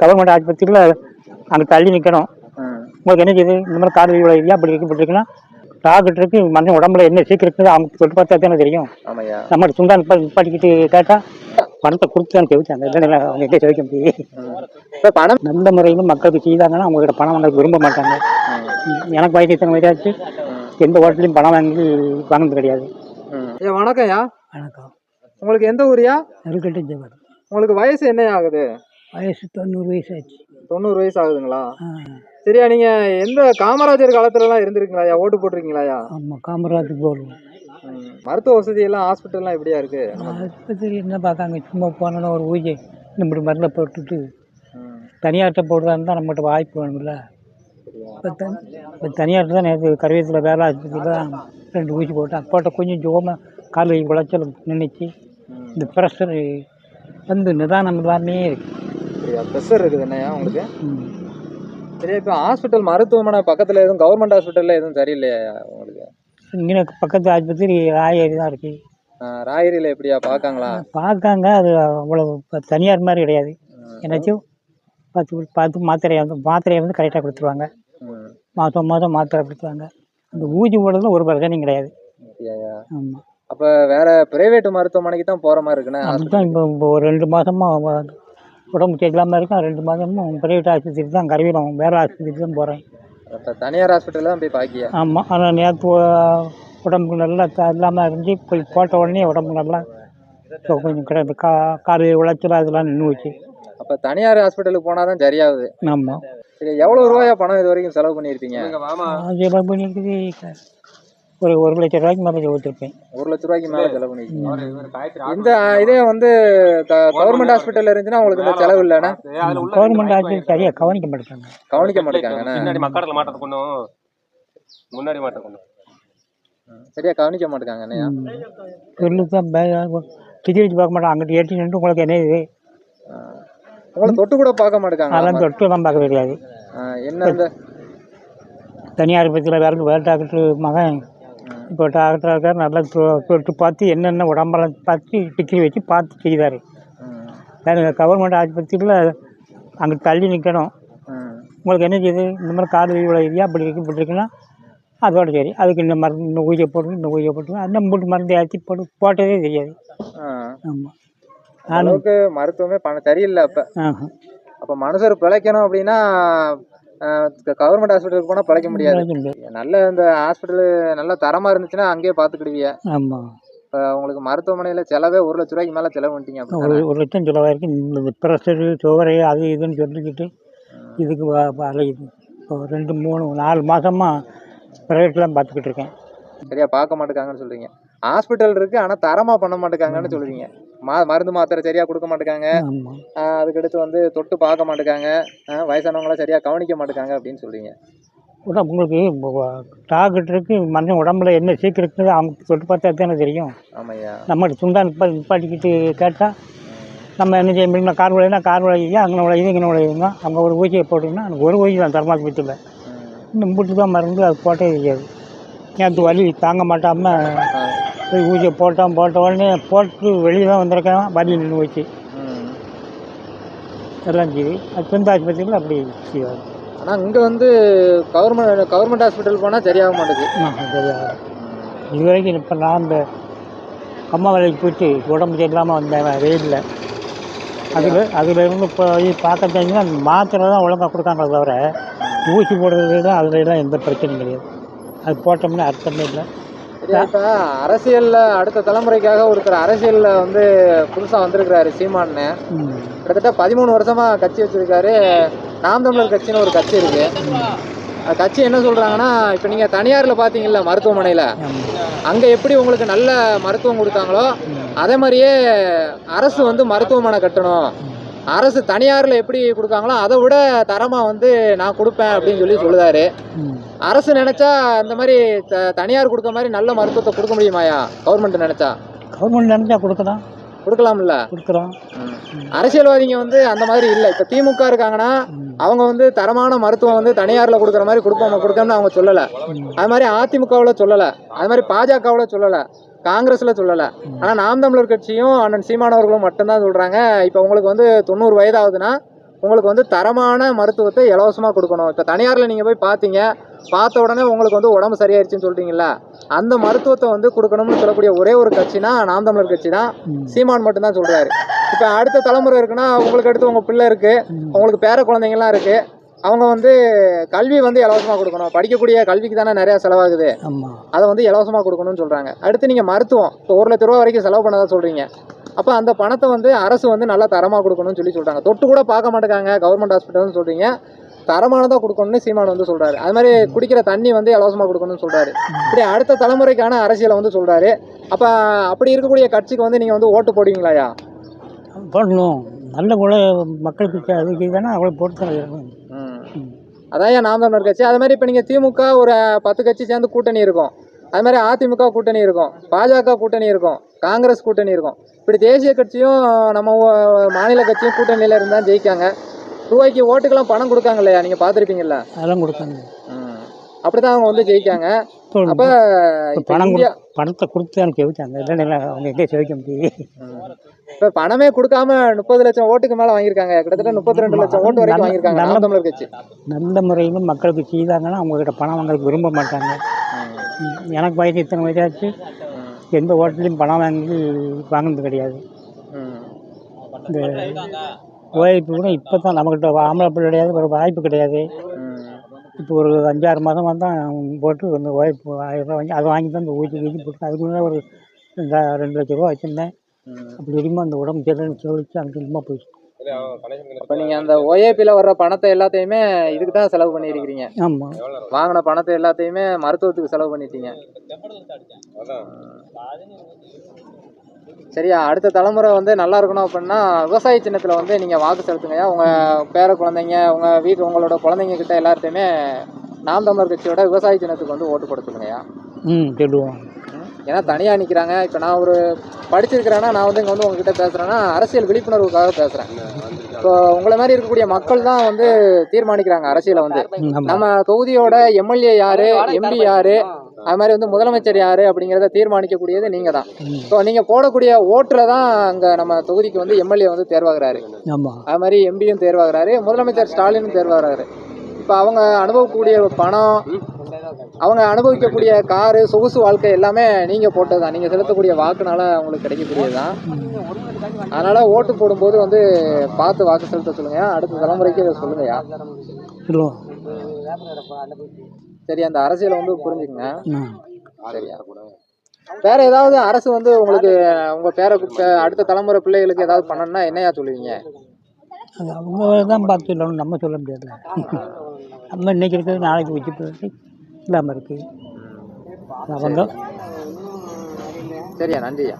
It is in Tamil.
கவர்மெண்ட் ஆஸ்பத்திரியில் அங்கே தள்ளி நிற்கணும் உங்களுக்கு என்ன செய்யுது இந்த மாதிரி கார் இவ்வளோ ஏன் அப்படி இருக்கு இப்படி இருக்குன்னா டாக்டருக்கு மனுஷன் உடம்புல என்ன சீக்கிரம் இருக்குது அவங்க தொட்டு பார்த்தா தானே தெரியும். நம்ம சுண்டா நிப்பா நிப்பாட்டிக்கிட்டு கேட்டால் பணத்தை கொடுத்து தான் செவிச்சாங்க இல்லைன்னா அவங்க எங்கே செவிக்க முடியும். இப்ப பணம்? நல்ல முறையில் மக்களுக்கு செய்தாங்கன்னா அவங்ககிட்ட பணம் வாங்க விரும்ப மாட்டாங்க. எனக்கு வயசு இத்தனை வயதாச்சு எந்த ஹோட்டலையும் பணம் வாங்கி வாங்கினது கிடையாது. ஐயா வணக்கம்யா வணக்கம். உங்களுக்கு எந்த ஊரியா அருக்கட்டு ஜவர் உங்களுக்கு வயசு என்ன ஆகுது? வயசு தொண்ணூறு வயசு ஆச்சு. தொண்ணூறு வயசு ஆகுதுங்களா? சரியா நீங்க எந்த காமராஜர் காலத்துல எல்லாம் இருந்திருக்கீங்களா ஓட்டு போட்டிருக்கீங்களா ஆமாம் காமராஜுக்கு போடுவோம் மருத்துவ வசதி எல்லாம் ஹாஸ்பிட்டல் எல்லாம் எப்படியா இருக்கு? ஆஸ்பத்திரி என்ன பார்க்காங்க சும்மா போனோன்னா ஒரு ஊசி இப்படி மருந்தை போட்டுட்டு தனியார்கிட்ட போடுறதா இருந்தால் நம்மகிட்ட வாய்ப்பு வேணும்ல. இப்போ தனி இப்போ தனியார்கிட்ட தான் நேற்று கருவேத்தில் வேலை ஆஸ்பத்திரியில் தான் ரெண்டு ஊசி போட்டேன் போட்ட கொஞ்சம் ஜோம கால் குளைச்சல் நின்றுச்சு இந்த ப்ரெஷர் வந்து நிதானம் இல்லாமே இருக்கு ப்ரெஷர் இருக்குது என்னையா உங்களுக்கு. சரியா இப்போ ஹாஸ்பிட்டல் மருத்துவமனை பக்கத்துல எதுவும் கவர்மெண்ட் ஹாஸ்பிட்டல்ல எதுவும் சரியில்லையா உங்களுக்கு? இங்கே பக்கத்து ஆஸ்பத்திரி ராயேரி தான் இருக்குது ஆஹ் ராயரியில எப்படியா? பார்க்காங்களா? பார்க்காங்க அது அவ்வளோ தனியார் மாதிரி கிடையாது. என்னாச்சும் பார்த்து பார்த்து மாத்திரையை வந்து மாத்திரையை வந்து கரெக்டாக கொடுத்துருவாங்க. மாதம் மாதம் மாத்திரை கொடுத்துருவாங்க. அந்த ஊசி போடுறதுல ஒரு பிரச்சனையும் கிடையாது? ஆமாம் அப்ப வேற பிரைவேட் மருத்துவமனைக்கு தான் போற மாதிரி இருக்குண்ணே அப்படித்தான் இப்போ இப்போ ஒரு ரெண்டு மாதமாக உடம்பு சரியில்லாமல் இருக்கும் ரெண்டு மாதமும் பிரைவேட் ஆஸ்பத்திரி தான் கருவிடும் வேறு ஆஸ்பத்திரி தான் போகிறேன் அப்ப தனியார் ஹாஸ்பிட்டல் தான் போய் பாக்கியா? ஆமாம் ஆனால் நேற்று உடம்புக்கு நல்லா த- இல்லாமல் இருந்துச்சு போய் போட்ட உடனே உடம்பு நல்லா இப்போ கொஞ்சம் கிடையாது கா கால் உளைச்சல் அதெல்லாம் நின்று வச்சு அப்ப தனியார் ஹாஸ்பிட்டலுக்கு போனாதான் சரியாகுது. ஆமாம் சரி எவ்வளவு ரூபாயா பணம் இது வரைக்கும் செலவு பண்ணியிருப்பீங்க? எல்லாம் பண்ணியிருக்குது. ஒரு ஒரு லட்சம் ரூபாய்க்கு மேலே வச்சுருப்பேன் ஒரு லட்ச ரூபாய்க்கு மேல செலவு பண்ணிருக்கீங்க இந்த இதே வந்து கவர்மெண்ட் ஹாஸ்பிட்டல்ல இருந்துச்சுன்னா உங்களுக்கு இந்த செலவு இல்லைன்னா? கவர்மெண்ட் ஆஸ்பத்திரி சரியாக கவனிக்க மாட்டேங்காங்க கவனிக்க மாட்டேங்காங்கண்ணே பின்னாடி மக்கடல மாட்டது கொண்டு முன்னாடி மாட்டது கொண்டு சரியா கவனிக்க மாட்டேங்காங்கண்ணே சொல்லு தான் டிக்கெட் வச்சு பார்க்க மாட்டேன். அங்கிட்டு ஏற்றி நின்று உங்களுக்கு என்ன இது உங்களை தொட்டு கூட பார்க்க மாட்டேங்காங்க அதெல்லாம் தொட்டுலாம் பார்க்க தெரியாது. என்ன இந்த தனியார் பற்றியில் வேறு வேறு டாக்டர் மகன். இப்போ டாக்டர் இருக்கார் நல்லா தொட்டு பார்த்து என்னென்ன உடம்பெல்லாம் பார்த்து டிக்கெட் வச்சு பார்த்து செய்தார். கவர்மெண்ட் ஆஸ்பத்திரியில் அங்கே தள்ளி நிற்கணும். உங்களுக்கு என்ன செய்யுது இந்த மாதிரி கால் இவ்வளோ ஏன் அப்படி இருக்கு இப்படி இருக்குன்னா அதோட சரி. அதுக்கு இந்த மருந்து இந்த ஊசியை போட்டு இந்த ஊசியை போட்டு அந்த மூட்டு மருந்து ஏற்றி போட்டு போட்டதே தெரியாது. ஆமாம் அளவுக்கு மருத்துவமே பண்ண சரியில்லை அப்ப. அப்ப மனுஷர் பிழைக்கணும் அப்படின்னா கவர்மெண்ட் ஹாஸ்பிட்டலுக்கு போனா பிழைக்க முடியாது. நல்ல இந்த ஹாஸ்பிட்டல் நல்ல தரமா இருந்துச்சுன்னா அங்கேயே பாத்துக்கிடுவீங்க ஆமாம் இப்ப உங்களுக்கு மருத்துவமனையில செலவே ஒரு லட்ச ரூபாய்க்கு மேல செலவு பண்ணிட்டீங்க ஒரு? ஒரு லட்சம் செலவாயிருக்கு இந்த ப்ரெஷரு சுகரு அது இதுன்னு சொல்லிக்கிட்டு இதுக்கு அலையுது. இப்போ ரெண்டு மூணு நாலு மாதமாக ப்ரைவேட்லாம் பார்த்துக்கிட்டு இருக்கேன். சரியா பார்க்க மாட்டேங்காங்கன்னு சொல்றீங்க. ஹாஸ்பிட்டல் இருக்கு ஆனா தரமா பண்ண மாட்டேங்காங்கன்னு சொல்றீங்க மா மருந்து மாத்திரை சரியா கொடுக்க மாட்டேங்காங்க அதுக்கடுத்து வந்து தொட்டு பார்க்க மாட்டேங்காங்க ஆஹ் வயசானவங்கள சரியா கவனிக்க மாட்டேங்காங்க அப்படின்னு சொல்றீங்க. உடம்பு உங்களுக்கு டாக்டருக்கு மனுஷன் உடம்புல என்ன சீக்கிரம் இருக்குது அவங்க தொட்டு பார்த்தா தானே தெரியும். ஆமாய்யா. நம்ம சுண்டா நிப்பா நிப்பாட்டிக்கிட்டு கேட்டால் நம்ம என்ன செய்ய முடியும் கார் விளையினா கார் விளையா அங்கே விளையுது இங்கே விளையுதுங்க அங்கே ஒரு ஊசியை போட்டிங்கன்னா எனக்கு ஒரு ஊசி தான் தர்மாஸ்பத்திரியில் ம். இந்த மூட்டு தான் மருந்து அது போட்டே தெரியாது நேற்று வலி தாங்க மாட்டாமல் போய் ஊசியை போட்டோம் போட்ட உடனே போட்டு வெளியே தான் வந்திருக்கேன். வலி நின்று வச்சு ம். எல்லாம் செய்யுது அது சொந்த ஆஸ்பத்திரியில் அப்படி செய்வாங்க ஆனா இங்க வந்து கவர்மெண்ட் கவர்மெண்ட் ஹாஸ்பிட்டல் போனா சரியாக மாட்டேங்குது சரியாக. இது வரைக்கும் இப்போ நான் இந்த அம்மா வேலைக்கு போயிட்டு உடம்பு சரியில்லாமல் வந்தேன் வெயிலில் அதில் அதில் இருந்து போய் பார்க்க தெரிஞ்சுன்னா மாத்திரை தான் ஒழுங்காக கொடுக்காங்களே தவிர ஊசி போடுறது தான் அதுல எல்லாம் எந்த பிரச்சனையும் கிடையாது. அது போட்டோம்னா அர்த்தமே இல்லை. இப்ப அரசியல்ல அடுத்த தலைமுறைக்காக ஒருத்தர் அரசியல்ல வந்து புதுசா வந்திருக்கிறாரு சீமான்னு. ம். கிட்டத்தட்ட பதிமூணு வருஷமா கட்சி வச்சிருக்காரு. நாம் தமிழர் கட்சின்னு ஒரு கட்சி இருக்கு. அந்த கட்சி என்ன சொல்றாங்கன்னா இப்ப நீங்க தனியார்ல பாத்தீங்கல்ல மருத்துவமனையில அங்க எப்படி உங்களுக்கு நல்ல மருத்துவம் கொடுத்தாங்களோ அதே மாதிரியே அரசு வந்து மருத்துவமனை கட்டணும். அரசு தனியார்ல எப்படி கொடுக்காங்களோ அதை விட தரமா வந்து நான் கொடுப்பேன் அப்படின்னு சொல்லி சொல்லுதாரு. அரசு நினைச்சா இந்த மாதிரி தனியார் கொடுக்க மாதிரி நல்ல மருத்துவத்தை கொடுக்க முடியுமாயா? கவர்மெண்ட் நினைச்சா? கவர்மெண்ட் நினச்சா கொடுக்கலாம். கொடுக்கலாம்ல? கொடுக்குறோம் அரசியல்வாதிங்க வந்து அந்த மாதிரி இல்லை. இப்போ திமுக இருக்காங்கன்னா அவங்க வந்து தரமான மருத்துவம் வந்து தனியார்ல கொடுக்குற மாதிரி கொடுப்போம் கொடுக்கணும்னு அவங்க சொல்லலை. அது மாதிரி அதிமுகவில் சொல்லலை. அது மாதிரி பாஜகவில் சொல்லலை. காங்கிரஸ்ல சொல்லலை. ஆனால் நாம் தமிழர் கட்சியும் அண்ணன் சீமானவர்களும் மட்டும்தான் சொல்றாங்க. இப்போ உங்களுக்கு வந்து தொண்ணூறு வயதாகுதுன்னா உங்களுக்கு வந்து தரமான மருத்துவத்தை இலவசமாக கொடுக்கணும். இப்போ தனியாரில் நீங்கள் போய் பார்த்தீங்க பார்த்த உடனே உங்களுக்கு வந்து உடம்பு சரியாயிருச்சுன்னு சொல்றீங்கல்ல அந்த மருத்துவத்தை வந்து கொடுக்கணும்னு சொல்லக்கூடிய ஒரே ஒரு கட்சினா நாம் தமிழர் கட்சி தான். சீமான் மட்டும்தான் சொல்றாரு. இப்போ அடுத்த தலைமுறை இருக்குன்னா உங்களுக்கு அடுத்து உங்க பிள்ளை இருக்கு. உங்களுக்கு பேர குழந்தைங்கலாம் இருக்கு. அவங்க வந்து கல்வி வந்து இலவசமாக கொடுக்கணும். படிக்கக்கூடிய கல்விக்கு தானே நிறைய செலவாகுது. அதை வந்து இலவசமாக கொடுக்கணும்னு சொல்கிறாங்க அடுத்து நீங்கள் மருத்துவம். இப்போ ஒரு லட்ச ரூபா வரைக்கும் செலவு பண்ணதா சொல்கிறீங்க அப்போ அந்த பணத்தை வந்து அரசு வந்து நல்லா தரமாக கொடுக்கணும்னு சொல்லி சொல்கிறாங்க தொட்டு கூட பார்க்க மாட்டேங்காங்க. கவர்மெண்ட் ஹாஸ்பிட்டல்னு சொல்கிறீங்க தரமானதாக கொடுக்கணும்னு சீமான் வந்து சொல்கிறாரு அது மாதிரி குடிக்கிற தண்ணி வந்து இலவசமாக கொடுக்கணும்னு சொல்கிறாரு இப்படி அடுத்த தலைமுறைக்கான அரசியலை வந்து சொல்கிறாரு அப்போ அப்படி இருக்கக்கூடிய கட்சிக்கு வந்து நீங்கள் வந்து ஓட்டு போடுவீங்களாயா? போடணும். நல்ல கூட மக்களுக்கு அதுக்கு தானே அவ்வளோ ம். அதான் ஏன் நாம் தமிழர் கட்சி. அது மாதிரி இப்போ நீங்கள் திமுக ஒரு பத்து கட்சி சேர்ந்து கூட்டணி இருக்கும். அது மாதிரி அதிமுக கூட்டணி இருக்கும். பாஜக கூட்டணி இருக்கும். காங்கிரஸ் கூட்டணி இருக்கும். இப்படி தேசிய கட்சியும் நம்ம மாநில கட்சியும் கூட்டணியில் இருந்தால் ஜெயிக்காங்க. ரூபாய்க்கு ஓட்டுக்கெல்லாம் பணம் கொடுக்காங்க இல்லையா நீங்கள் பார்த்துருப்பீங்கல்ல? அதெல்லாம் கொடுத்தாங்க அப்படி தான் அவங்க வந்து ஜெயிக்காங்க. அப்போ பணம் பணத்தை கொடுத்து எனக்கு செவிச்சாங்க இல்லைன்னா அவங்க எங்கே செவிக்க முடியும் இப்போ பணமே கொடுக்காம முப்பது லட்சம் ஓட்டுக்கு மேலே வாங்கியிருக்காங்க. கிட்டத்தட்ட முப்பத்தி ரெண்டு லட்சம் ஓட்டு வரைக்கும் வாங்கியிருக்காங்க. நாம் தமிழர் கட்சி. நல்ல முறையில் மக்களுக்கு செய்தாங்கன்னா அவங்கக்கிட்ட பணம் வாங்குறதுக்கு விரும்ப மாட்டாங்க. எனக்கு வயசு இத்தனை வயசாச்சு எந்த ஹோட்டல்லையும் பணம் வாங்கி வாங்கினது கிடையாது. இந்த ஓய்வு கூட இப்போ தான் நம்மக்கிட்ட ஆம்பளை பிள்ளை கிடையாது ஒரு வாய்ப்பு கிடையாது. இப்போ ஒரு அஞ்சாறு மாதம் வந்தால் போட்டு அந்த ஓய்வு ஆயிரம் ரூபா வாங்கி அதை வாங்கி தான் இந்த ஊற்றி ஊற்றி போட்டு அதுக்கு முன்னாடி ஒரு ரெண்டா ரெண்டு லட்ச ரூபா வச்சுருந்தேன். அப்படி இருக்கும்போது அந்த உடம்பு சரியில்லைன்னு சொல்லிச்சு அங்கே சும்மா போயிடுச்சு. அப்போ நீங்கள் அந்த ஓஏபியில் வர்ற பணத்தை எல்லாத்தையுமே இதுக்கு தான் செலவு பண்ணியிருக்கிறீங்க ஆமாம் வாங்கின பணத்தை எல்லாத்தையுமே மருத்துவத்துக்கு செலவு பண்ணிட்டீங்க. சரியா அடுத்த தலைமுறை வந்து நல்லா இருக்கணும் அப்படின்னா விவசாய சின்னத்தில் வந்து நீங்கள் வாக்கு செலுத்துங்கய்யா. உங்கள் பேர குழந்தைங்க உங்கள் வீட்டு உங்களோட குழந்தைங்க கிட்ட எல்லார்ட்டையுமே நாம் தமிழர் கட்சியோட விவசாய சின்னத்துக்கு வந்து ஓட்டு போட சொல்லுங்கய்யா ம் சொல்லுவோம் ம். ஏன்னா தனியாக நிற்கிறாங்க இப்போ நான் ஒரு படிச்சிருக்கிறேன்னா நான் வந்து இங்கே வந்து உங்ககிட்ட பேசுகிறேன்னா அரசியல் விழிப்புணர்வுக்காக பேசுகிறேன் இப்போ உங்களை மாதிரி இருக்கக்கூடிய மக்கள் தான் வந்து தீர்மானிக்கிறாங்க அரசியலை வந்து. நம்ம தொகுதியோட எம்எல்ஏ யாரு எம்பி யாரு அது மாதிரி வந்து முதலமைச்சர் யாரு அப்படிங்கிறத தீர்மானிக்கக்கூடியது நீங்க தான். இப்போ நீங்க போடக்கூடிய ஓட்டுல தான் அங்க நம்ம தொகுதிக்கு வந்து எம்எல்ஏ வந்து தேர்வாகிறாரு. அது மாதிரி எம்பியும் தேர்வாகிறாரு முதலமைச்சர் ஸ்டாலினும் தேர்வாகிறாரு. இப்போ அவங்க அனுபவக்கூடிய பணம் அவங்க அனுபவிக்கக்கூடிய காரு சொகுசு வாழ்க்கை எல்லாமே நீங்க போட்டது தான் நீங்க செலுத்தக்கூடிய வாக்குனால அவங்களுக்கு கிடைக்கக்கூடியது தான் அதனால ஓட்டு போடும்போது வந்து பார்த்து வாக்கு செலுத்த சொல்லுங்க. அடுத்த தலைமுறைக்கு இதை சொல்லுங்கய்யா சரி அந்த அரசியலை வந்து புரிஞ்சுக்குங்க. சரியா. வேற ஏதாவது அரசு வந்து உங்களுக்கு உங்க பேர அடுத்த தலைமுறை பிள்ளைகளுக்கு ஏதாவது பண்ணணும்னா என்னையா சொல்லுவீங்க? அது அவங்க தான் பார்த்து சொல்லணும் நம்ம சொல்ல முடியாதுல்ல. நம்ம இன்னைக்கு இருக்கிறது நாளைக்கு வச்சு போயிட்டு இல்லாமல் இருக்குது அவங்க. சரியா நன்றியா.